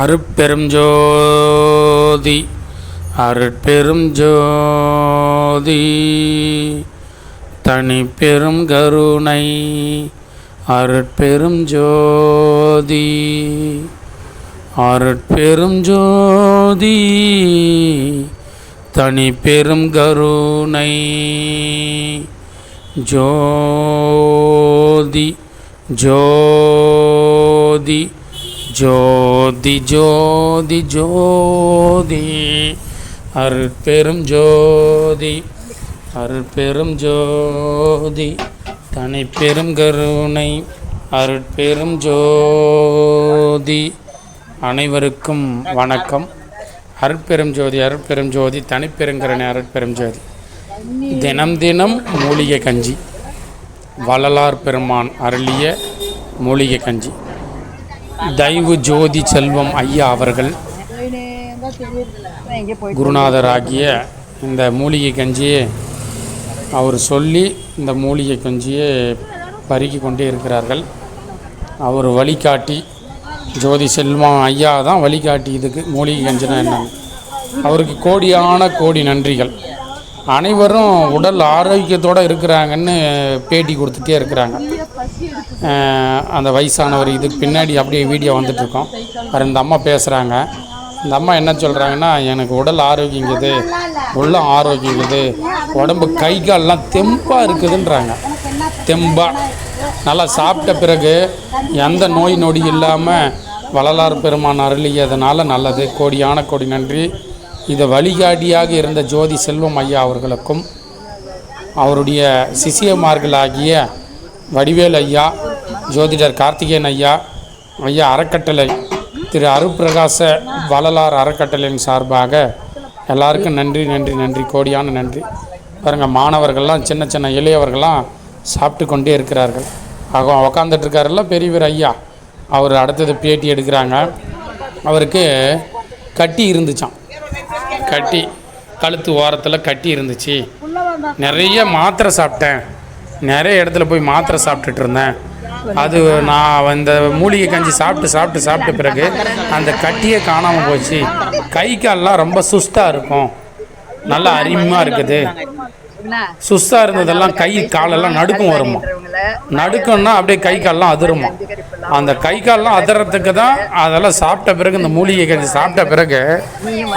அருட்பெரும் ஜோதி அருட்பெரும் ஜோதி தனி பெரும் கருணை அருட்பெரும் ஜோதி அருட்பெரும் ஜோதி தனி கருணை ஜோதி ஜோதி. ஜோதி ஜோதி ஜோதி. அருட்பெரும் ஜோதி அருட்பெரும் ஜோதி. தனி பெரும் கருணை அருட்பெரும் ஜோதி. அனைவருக்கும் வணக்கம். அருட்பெரும் ஜோதி அருட்பெரும் ஜோதி. தனிப்பெருங்கரணை அருட்பெரும் ஜோதி. தினம் தினம் மூலிகை கஞ்சி. வள்ளலார் பெருமான் அருளிய மூலிகை கஞ்சி. தெய்வ ஜோதி செல்வம் ஐயா அவர்கள் குருநாதராகிய இந்த மூலிகை கஞ்சியை அவர் சொல்லி இந்த மூலிகை கஞ்சியை பருகி கொண்டே இருக்கிறார்கள். அவர் வழிகாட்டி ஜோதி செல்வம் ஐயா தான் வழிகாட்டி இதுக்கு மூலிகை கஞ்சினா என்னன்னு. அவருக்கு கோடியான கோடி நன்றிகள். அனைவரும் உடல் ஆரோக்கியத்தோடு இருக்கிறாங்கன்னு பேட்டி கொடுத்துட்டே இருக்கிறாங்க. அந்த வயசானவர் இதுக்கு பின்னாடி அப்படியே வீடியோ வந்துட்டுருக்கோம். வேறு இந்த அம்மா பேசுகிறாங்க இந்த அம்மா என்ன சொல்கிறாங்கன்னா எனக்கு உடல் ஆரோக்கியங்குது உள்ள ஆரோக்கியங்குது உடம்பு கை கால்லாம் தெம்பாக இருக்குதுன்றாங்க. தெம்பாக நல்லா சாப்பிட்ட பிறகு எந்த நோய் நொடி இல்லாமல் வள்ளலார் பெருமான் அருளியதுனால நல்லது. கோடியான கோடி நன்றி. இதை வழிகாட்டியாக இருந்த ஜோதி செல்வம் ஐயா அவர்களுக்கும் அவருடைய சிசியமார்களாகிய வடிவேல் ஐயா ஜோதிடர் கார்த்திகேயன் ஐயா ஐயா அறக்கட்டளை திரு அருப்பிரகாச வள்ளலார் அறக்கட்டளையின் சார்பாக எல்லாருக்கும் நன்றி நன்றி நன்றி கோடியான நன்றி. பாருங்கள் மாணவர்கள்லாம் சின்ன சின்ன இளையவர்கள்லாம் சாப்பிட்டு கொண்டே இருக்கிறார்கள். ஆக உக்காந்துட்டுருக்காருல பெரியவர் ஐயா. அவர் அடுத்தது பேட்டி எடுக்கிறாங்க. அவருக்கு கட்டி இருந்துச்சாம். கட்டி கழுத்து ஓரத்தில் கட்டி இருந்துச்சு. நிறைய மாத்திரை சாப்பிட்டேன். நிறைய இடத்துல போய் மாத்திரை சாப்பிட்டுட்டு இருந்தேன். அது நான் இந்த மூலிகை கஞ்சி சாப்பிட்டு சாப்பிட்டு சாப்பிட்ட பிறகு அந்த கட்டியே காணாமல் போச்சு. கை கால்லாம் ரொம்ப சுஸ்தாக இருக்கும். நல்லா அருமையாக இருக்குது. சுஸ்தாக இருந்ததெல்லாம் கை காலெல்லாம் நடுக்கம் வருமா? நடுக்கம்னா அப்படியே கை கால்லாம் அதிருமா? அந்த கை கால்லாம் அதிரத்துக்கு தான் அதெல்லாம் சாப்பிட்ட பிறகு இந்த மூலிகை கஞ்சி சாப்பிட்ட பிறகு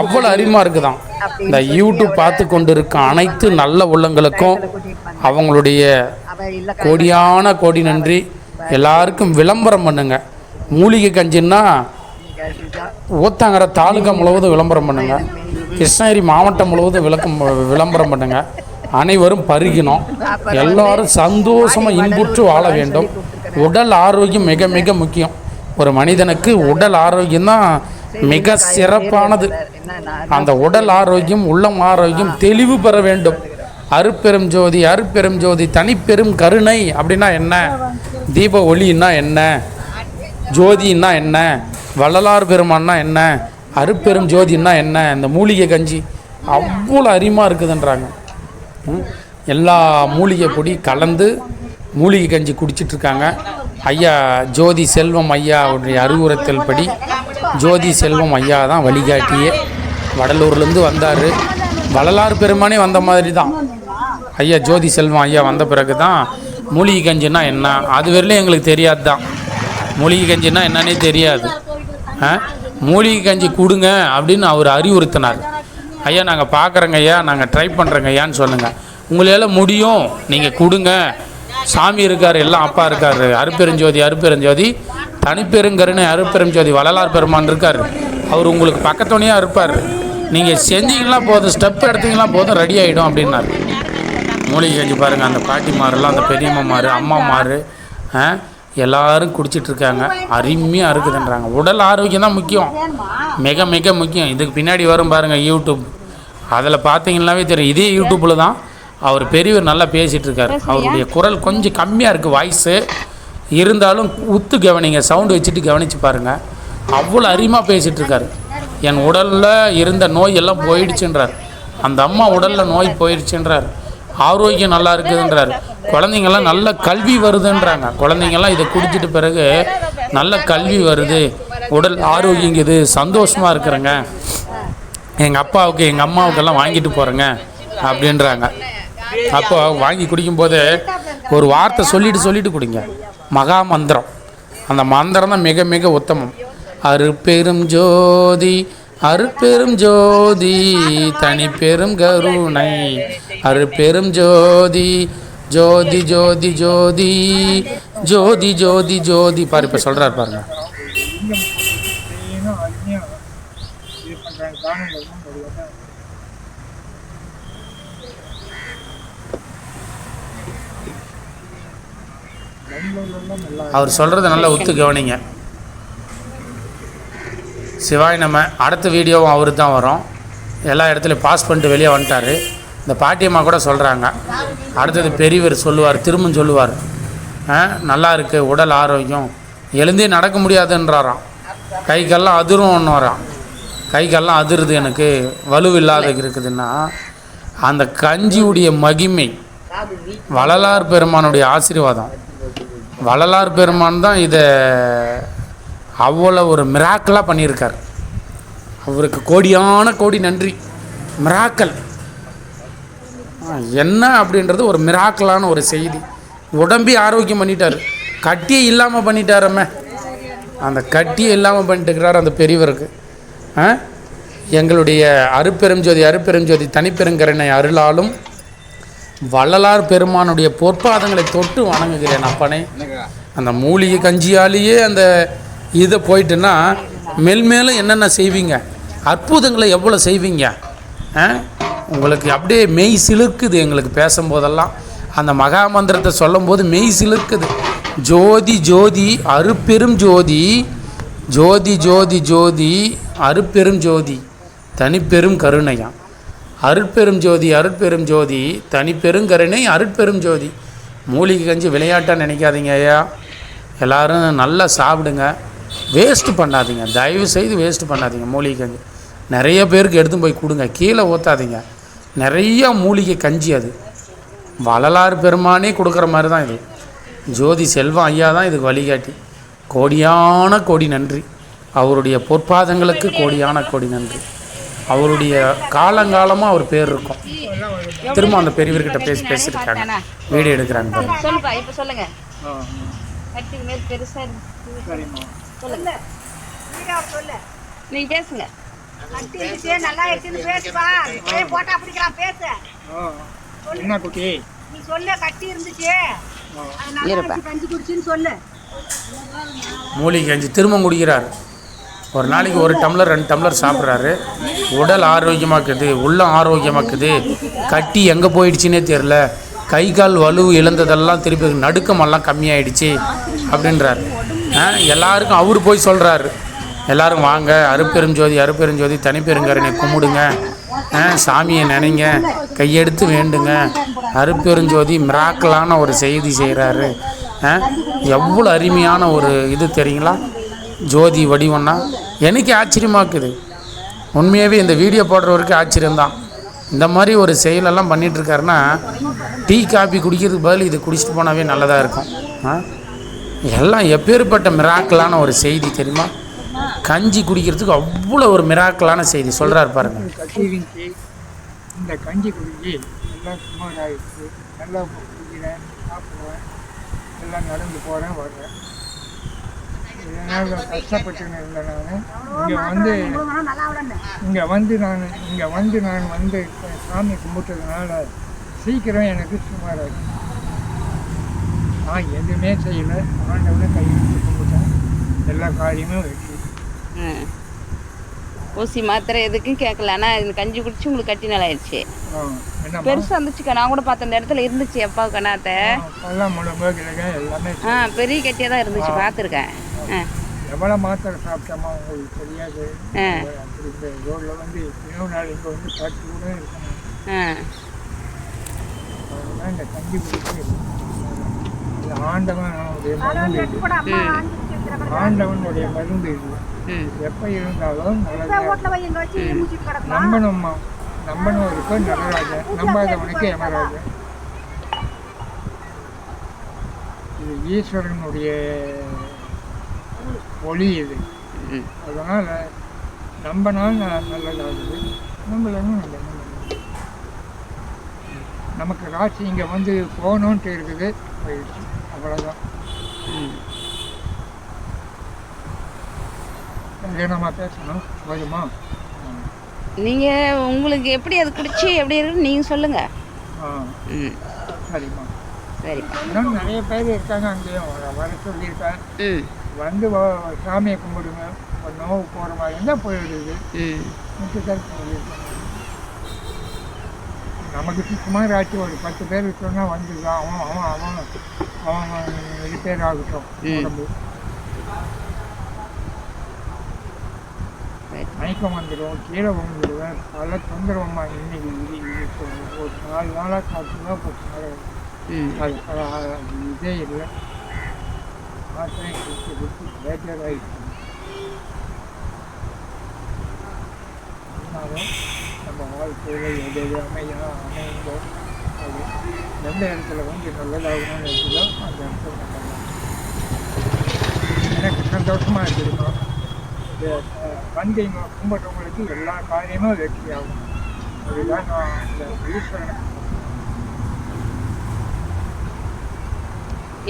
அவ்வளோ அருமையாக இருக்குதாம் இந்த யூடியூப் பார்த்து கொண்டு இருக்க அனைத்து நல்ல உள்ளங்களுக்கும் அவங்களுடைய கோடியான கோடி நன்றி. எல்லாருக்கும் விளம்பரம் பண்ணுங்க. மூலிகை கஞ்சின்னா ஊத்தாங்கர தாலுகா முழுவதும் விளம்பரம் பண்ணுங்க. கிருஷ்ணகிரி மாவட்டம் முழுவதும் விளக்கம் விளம்பரம் பண்ணுங்க. அனைவரும் பருகினோம். எல்லாரும் சந்தோஷமாக இன்புற்று வாழ வேண்டும். உடல் ஆரோக்கியம் மிக மிக முக்கியம். ஒரு மனிதனுக்கு உடல் ஆரோக்கியம் தான் மிக சிறப்பானது. அந்த உடல் ஆரோக்கியம் உள்ளம் ஆரோக்கியம் தெளிவு பெற வேண்டும். அருப்பெரும் ஜோதி அருப்பெரும் ஜோதி தனிப்பெரும் கருணை அப்படின்னா என்ன? தீப ஒளின்னா என்ன? ஜோதின்னா என்ன? வள்ளலார் பெருமான்னா என்ன? அருப்பெரும் ஜோதின்னா என்ன? இந்த மூலிகை கஞ்சி அவ்வளோ அரிமாக இருக்குதுன்றாங்க. எல்லா மூலிகை பொடி கலந்து மூலிகை கஞ்சி குடிச்சிட்ருக்காங்க. ஐயா ஜோதி செல்வம் ஐயா அவருடைய அறிவுறுத்தல் படி ஜோதி செல்வம் ஐயா தான் வழிகாட்டியே வடலூர்லேருந்து வந்தார். வள்ளலார் பெருமானே வந்த மாதிரி தான் ஐயா ஜோதி செல்வம் ஐயா வந்த பிறகு தான் மூலிகை கஞ்சின்னா என்ன? அது வரையிலும் எங்களுக்கு தெரியாது தான் மூலிகை கஞ்சின்னா என்னன்னே தெரியாது. ஆ? மூலிகை கஞ்சி கொடுங்க அப்படின்னு அவர் அறிவுறுத்தினார். ஐயா நாங்கள் பார்க்குறோங்க ஐயா நாங்கள் ட்ரை பண்ணுறோங்க ஐயான்னு சொல்லுங்கள் உங்களால் முடியும். நீங்கள் கொடுங்க. சாமி இருக்கார் எல்லாம் அப்பா இருக்கார். அருப்பெருஞ்சோதி அருப்பெருஞ்சோதி. தனிப்பெருங்கருன்னு அருப்பெருஞ்சோதி வள்ளலார் பெருமான் இருக்கார். அவர் உங்களுக்கு பக்கத்துணையாக இருப்பார். நீங்கள் செஞ்சீங்களா போதும் ஸ்டெப் எடுத்தீங்களா போதும் ரெடி ஆகிடும் அப்படின்னாரு. மூலிகை செஞ்சு பாருங்கள் அந்த பாட்டிமாரெல்லாம் அந்த பெரியம்மா மாறு அம்மாமாரு ஆ? எல்லாரும் குடிச்சிட்டு இருக்காங்க அருமையாக இருக்குதுன்றாங்க. உடல் ஆரோக்கியம் தான் முக்கியம். மிக மிக முக்கியம். இதுக்கு பின்னாடி வரும் பாருங்கள் யூடியூப். அதில் பார்த்தீங்கன்னாவே தெரியும். இதே யூடியூப்பில் தான் அவர் பெரியவர் நல்லா பேசிகிட்டு இருக்காரு அவருடைய குரல் கொஞ்சம் கம்மியாக இருக்குது வாய்ஸு. இருந்தாலும் உத்து கவனிங்க சவுண்டு வச்சுட்டு கவனித்து பாருங்கள் அவ்வளோ அருமையாக பேசிகிட்டு இருக்காரு என் உடலில் இருந்த நோய் எல்லாம் போயிடுச்சுன்றார். அந்த அம்மா உடலில் நோய் போயிடுச்சுன்றார். ஆரோக்கியம் நல்லா இருக்குதுன்றார். குழந்தைங்கெல்லாம் நல்ல கல்வி வருதுன்றாங்க. குழந்தைங்கெல்லாம் இதை குடிச்சிட்ட பிறகு நல்ல கல்வி வருது. உடல் ஆரோக்கியங்குது சந்தோஷமாக இருக்கிறேங்க. எங்கள் அப்பாவுக்கு எங்கள் அம்மாவுக்கெல்லாம் வாங்கிட்டு போகிறேங்க அப்படின்றாங்க. அப்போ வாங்கி குடிக்கும்போது ஒரு வார்த்தை சொல்லிட்டு சொல்லிட்டு குடிங்க. மகா மந்திரம். அந்த மந்திரம் தான் மிக மிக உத்தமம். அருப்பெரும் ஜோதி அருப்பெரும் ஜோதி தனி பெரும் கருணை. அருப்பெரும் ஜோதி ஜோதி ஜோதி ஜோதி ஜோதி ஜோதி ஜோதி. பாரு இப்போ சொல்கிறார் பாருங்க. அவர் சொல்கிறத நல்லா ஒத்து கவனிங்க. சிவாய் நம்ம அடுத்த வீடியோவும் அவரு தான் வரும். எல்லா இடத்துலையும் பாஸ் பண்ணிட்டு வெளியே வந்துட்டார். இந்த பாட்டியம்மா கூட சொல்கிறாங்க அடுத்தது பெரியவர் சொல்லுவார் திரும்பவும் சொல்லுவார். நல்லா இருக்குது உடல் ஆரோக்கியம். எழுந்தே நடக்க முடியாதுன்றாராம். கை கல்லாம் அதிரும் வரான் கை கல்லாம் அதிருது எனக்கு. வலுவில்லாத இருக்குதுன்னா அந்த கஞ்சியுடைய மகிமை வள்ளலார் பெருமானுடைய ஆசீர்வாதம். வள்ளலார் பெருமான் தான் இதை அவ்வளோ ஒரு மிராக்கலாக பண்ணியிருக்கார். அவருக்கு கோடியான கோடி நன்றி. மிராக்கல் என்ன அப்படின்றது ஒரு மிராக்கலான ஒரு செய்தி. உடம்பே ஆரோக்கியம் பண்ணிட்டார். கட்டியே இல்லாமல் பண்ணிட்டாரம்மே. அந்த கட்டியே இல்லாமல் பண்ணிட்டுக்கிறார் அந்த பெரியவருக்கு. ஆ? எங்களுடைய அருப்பெரும் ஜோதி அருப்பெரும் ஜோதி தனிப்பெருங்கரணை அருளாலும் வள்ளலார் பெருமானுடைய பொற்பாதங்களை தொட்டு வணங்குகிறேன் அப்பனே. அந்த மூலிகை கஞ்சியாலேயே அந்த இதை போயிட்டுன்னா மெல்மேலும் என்னென்ன செய்வீங்க? அற்புதங்களை எவ்வளோ செய்வீங்க? ஆ? உங்களுக்கு அப்படியே மெய் சிலுக்குது எங்களுக்கு பேசும்போதெல்லாம். அந்த மகா மந்திரத்தை சொல்லும்போது மெய் சிலுக்குது. ஜோதி ஜோதி அருப்பெரும் ஜோதி. ஜோதி ஜோதி ஜோதி அருப்பெரும் ஜோதி தனிப்பெரும் கருணையாம் அருட்பெரும் ஜோதி அருட்பெரும் ஜோதி தனிப்பெருங்கருணை அருட்பெரும் ஜோதி. மூலிகை கஞ்சி விளையாட்டாக நினைக்காதீங்க ஐயா. எல்லோரும் நல்லா சாப்பிடுங்க. வேஸ்ட்டு பண்ணாதீங்க. தயவு செய்து வேஸ்ட்டு பண்ணாதீங்க. மூலிகை கஞ்சி நிறைய பேருக்கு எடுத்து போய் கொடுங்க. கீழே ஊற்றாதீங்க நிறைய மூலிகை கஞ்சி அது. வள்ளலார் பெருமானே கொடுக்குற மாதிரி தான் இது. ஜோதி செல்வம் ஐயா தான் இதுக்கு வழிகாட்டி. கோடியான கோடி நன்றி. அவருடைய பொற்பாதங்களுக்கு கோடியான கோடி நன்றி. அவருடைய காலங்காலமாக அவர் பேர் இருக்கும். திரும்ப அந்த பெரியவர்கிட்ட பேசி பேசியிருக்காங்க. வீடியோ எடுக்கிறாங்க சொல்லுங்க நீங்க பேசுங்க. கட்டிருச்சு, நல்லா இருக்குன்னு பேசுப்பா. ஏய், போட்டா பிடிக்கலாம், பேசு. ஆ. என்ன குட்டி? நீ சொல்லு, கட்டி இருந்துச்சு. ஆ. அது நல்லா இருப்பா. இருந்துச்சு, கஞ்சி குடிச்சுன்னு சொல்லு. மூலிகை கஞ்சி திரும்ப குடிக்கிறார். ஒரு நாளைக்கு ஒரு டம்ளர் ரெண்டு டம்ளர் சாப்பிட்றாரு. உடல் ஆரோக்கியமாக்குது உள்ளம் ஆரோக்கியமாக்குது. கட்டி எங்கே போயிடுச்சுன்னே தெரில கை கால் வலு இழந்ததெல்லாம் திருப்பி நடுக்கமெல்லாம் கம்மியாயிடுச்சு அப்படின்றாரு. எல்லாருக்கும் அவர் போய் சொல்கிறாரு எல்லாரும் வாங்க அருப்பெருஞ்சோதி அருப்பெருஞ்சோதி தனிப்பெருங்கரனை கும்பிடுங்க. ஆ, சாமியை நினைங்க கையெடுத்து வேண்டுங்க. அருப்பெருஞ்சோதி மிராக்கலான ஒரு செய்தி செய்கிறாரு எவ்வளோ அருமையான ஒரு இது தெரியுங்களா? ஜோதி வடிவம்னா எனக்கு ஆச்சரியமாக்குது உண்மையாகவே இந்த வீடியோ போடுறவருக்கு ஆச்சரியம்தான். இந்த மாதிரி ஒரு செயலெல்லாம் பண்ணிகிட்ருக்காருன்னா டீ காபி குடிக்கிறதுக்கு பதில் இது குடிச்சிட்டு போனாவே நல்லதாக இருக்கும். ஆ? எல்லாம் எப்பேற்பட்ட மிராக்கலான ஒரு செய்தி தெரியுமா? கஞ்சி குடிக்கிறதுக்கு அவ்வளோ ஒரு மிராக்கலான செய்தி. சொல்கிறார் பாருங்க. கட்டி இருந்துச்சு இந்த கஞ்சி குடிச்சு எல்லாம் சுமார் ஆயிடுச்சு நல்லா குடிக்கிறேன் சாப்பிடுவேன் எல்லாம் நடந்து போகிறேன் வர்றேன் இதனால் கஷ்டப்பட்டுன்னு இருந்தேன் நான் இங்கே வந்து இங்கே வந்து நான் இங்கே வந்து நான் வந்து சாமி கும்பிட்டதுனால சீக்கிரம் எனக்கு சுமாராச்சு நான் எதுவுமே செய்யலை. ஆண்டவனை கையெழுத்து கும்பிட்டேன் எல்லா காரியமும் வெற்றி. ஊசி மாத்திரை எதுக்கும் கேட்கல. ஆனா இந்த கஞ்சி குடிச்சு உங்களுக்கு கட்டி நல்லாயிடுச்சு ஆ, என்னம்மா? பெருசா இருந்துச்சுக்கா. நான் கூட பார்த்த அந்த இடத்துல இருந்துச்சு அப்பா கண்ணாத்த ஆ பெரிய கட்டியா தான் இருந்துச்சு. பார்த்துருக்கேன். ஆ. எவ்வளோ மாத்திரை சாப்பிட்டோமா உங்களுக்கு தெரியாது. ரோட்டில் வந்து இன்னொரு நாள் இங்கே வந்து பட்டு கூட இருக்கணும். இந்த கஞ்சி குடிச்சு இது ஆண்டவனுடைய மருந்து ஆண்டவனுடைய மருந்து ம் எப்போ இருந்தாலும். நம்பணும்மா. நம்பனவருக்கு நடராஜன் நம்பாதவனுக்கு யமராஜன் இது ஈஸ்வரனுடைய ஒளி இது. அதனால் நம்பினால் நல்லதாகுது. நம்மளும் நல்லது. நமக்கு ராசி இங்கே வந்து போகணுன்ட்டு இருக்குது. போயிடுச்சு. அவ்வளோதான் நம்ம பேசணும்? போதுமா. நீங்கள் உங்களுக்கு எப்படி அது குடிச்சு எப்படி இருக்குன்னு நீங்கள் சொல்லுங்கள் ஆ ம். சரிம்மா. சரிப்பா இன்னும் நிறைய பேர் இருக்காங்க அங்கேயும் வர- சொல்லியிருக்கேன் வந்து வ- சாமியை கும்பிடுங்க. நோவு போகிற மாதிரி இருந்தால் போயிடுது. ம். முக்கியதான் சொல்லியிருக்காங்க. நமக்கு சுத்தமாக ஆச்சு ஒரு பத்து பேர் சொன்னால் வந்துதான் அவன் அவன் அவன் அவன் ரிப்பேர் ஆகட்டும். உடம்பு. மயக்கம் வந்துடும். கீழே விழுந்துடுவேன். பல தொந்தரவம்மா இன்னைக்கு இது இப்போ ஒரு நாலு நாளாக சாப்பிட்டு தான் பத்து நாள் அது இதே இல்லை. மாத்திரை கொடுத்து கொடுத்து பேட்டர் ஆகிடுச்சு நம்ம வாழ்க்கையில் எது எது அமையுதோ அது எந்த இடத்துல வந்து நல்லதாகணும்னு இருக்குதோ அந்த இடத்துல நல்லதாக எனக்கு சந்தோஷமாக அஹ், வந்து இங்கே கும்பிட்றவங்களுக்கு எல்லா காரியமும் வெற்றி ஆகும் அதுதான் நான் இந்த ஈஸ்வரனை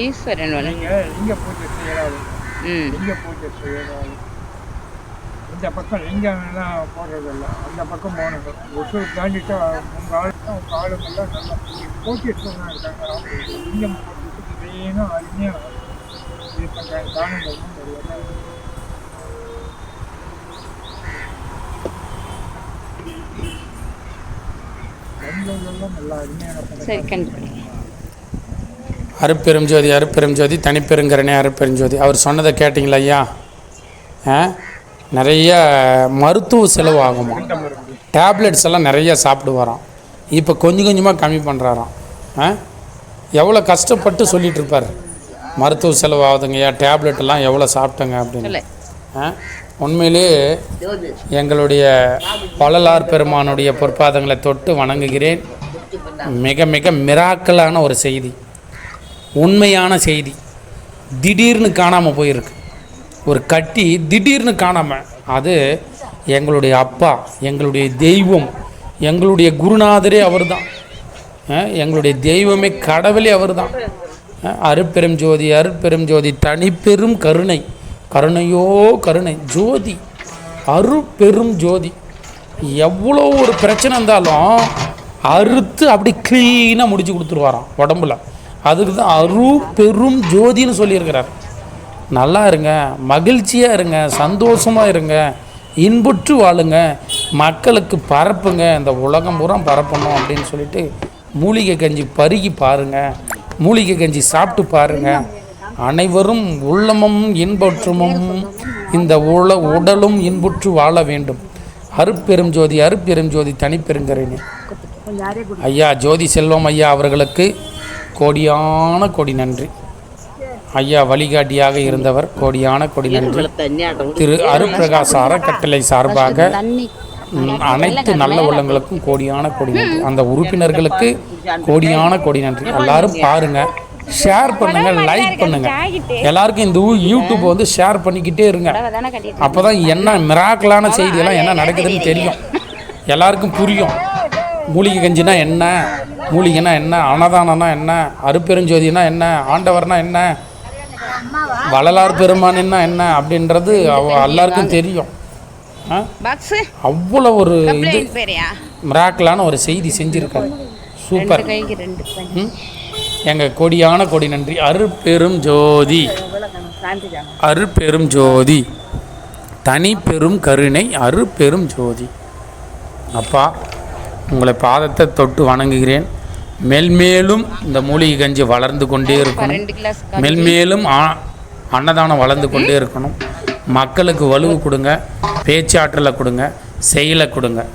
ஈஸ்வரன் வர நீங்கள் லிங்க பூஜை செய்யறாரு. ம். லிங்க பூஜை செய்யறாரு. இந்த பக்கம் லிங்கம்லாம் போடுறதில்ல அந்த பக்கம் போகணும். ஒசூர் தாண்டிட்டு உங்கள் ஆள் உங்கள் ஆளுங்கெல்லாம் நல்லா போட்டிட்டுலாம் இருக்காங்க. அவங்க லிங்கம் போட்டுட்டு மெயினாக அருமையாக இது பண்ணுறாங்க தானங்களும் தெரியாது அருப்பெரும் ஜோதி அருப்பெரும் ஜோதி தனிப்பெருங்கரணே அருப்பெரும் ஜோதி அவர் சொன்னதை கேட்டிங்களா ஐயா? ஆ? நிறைய மருத்துவ செலவு ஆகுமா? டேப்லெட்ஸ் எல்லாம் நிறைய சாப்பிடுவாராம். இப்போ கொஞ்சம் கொஞ்சமாக கம்மி பண்ணுறாராம் ஆ? எவ்வளோ கஷ்டப்பட்டு சொல்லிட்டு இருப்பார். மருத்துவ செலவு ஆகுதுங்கய்யா டேப்லெட் எல்லாம் எவ்வளோ சாப்பிட்டங்க அப்படின்னு. ஆ? உண்மையிலே எங்களுடைய வள்ளலார் பெருமானுடைய பொற்பாதங்களை தொட்டு வணங்குகிறேன். மிக மிக மிராக்கலான ஒரு செய்தி. உண்மையான செய்தி. திடீர்னு காணாமல் போயிருக்கு. ஒரு கட்டி திடீர்னு காணாமல் அது எங்களுடைய அப்பா எங்களுடைய தெய்வம் எங்களுடைய குருநாதரே அவர் தான் எங்களுடைய தெய்வமே கடவுளே அவர் தான் அருட்பெரும் ஜோதி அருட்பெரும் ஜோதி தனிப்பெரும் கருணை கருணையோ கருணை ஜோதி அருட்பெரும் ஜோதி. எவ்வளோ ஒரு பிரச்சனை இருந்தாலும் அறுத்து அப்படி க்ளீனாக முடிச்சு கொடுத்துருவாராம் உடம்புல. அதுக்கு தான் அரு பெரும் ஜோதின்னு சொல்லியிருக்கிறார். நல்லா இருங்க மகிழ்ச்சியாக இருங்க சந்தோஷமாக இருங்க இன்புற்று வாழுங்க மக்களுக்கு பரப்புங்க இந்த உலகம் பூரா பரப்பணும் அப்படின்னு சொல்லிட்டு மூலிகை கஞ்சி பருகி பாருங்க மூலிகை கஞ்சி சாப்பிட்டு பாருங்க. அனைவரும் உள்ளமும் இன்புற்றுமும் இந்த உல உடலும் இன்புற்று வாழ வேண்டும். அருப்பெரும் ஜோதி அருப்பெரும் ஜோதி தனிப்பெருங்கிறேனே ஐயா ஜோதி செல்வம் ஐயா அவர்களுக்கு கோடியான கோடி நன்றி. ஐயா வழிகாட்டியாக இருந்தவர். கோடியான கோடி நன்றி. திரு அருப்பிரகாச அறக்கட்டளை சார்பாக அனைத்து நல்ல உள்ளங்களுக்கும் கோடியான கோடி நன்றி. அந்த உறுப்பினர்களுக்கு கோடியான கோடி நன்றி. எல்லாரும் பாருங்க. ஷேர் பண்ணுங்க லைக் பண்ணுங்க. எல்லாருக்கும் இந்த யூடியூப் வந்து ஷேர் பண்ணிக்கிட்டே இருங்க. அப்பதான் என்ன மிராக்கலான செய்தியெல்லாம் என்ன நடக்குதுன்னு தெரியும். எல்லாருக்கும் புரியும். மூலிகை கஞ்சினா என்ன? மூலிகைனா என்ன? அன்னதானம்னா என்ன? அருப்பெருஞ்சோதினா என்ன? ஆண்டவர்னா என்ன? வள்ளலார் பெருமானின்னா என்ன அப்படின்றது எல்லாருக்கும் தெரியும். அவ்வளோ ஒரு இது மிராக்கலான ஒரு செய்தி செஞ்சுருக்காரு. சூப்பர். எங்கள் கொடியான கொடி நன்றி. அருட்பெரும் ஜோதி. அருட்பெரும் ஜோதி. தனி பெரும் கருணை அருட்பெரும் ஜோதி. அப்பா உங்களை பாதத்தை தொட்டு வணங்குகிறேன். மெல்மேலும் இந்த மூலிகை கஞ்சி வளர்ந்து கொண்டே இருக்கணும். மெல்மேலும் ஆ- அன்னதானம் வளர்ந்து கொண்டே இருக்கணும். மக்களுக்கு வலுவு கொடுங்க பேச்சாற்றலை கொடுங்க செயலை கொடுங்க.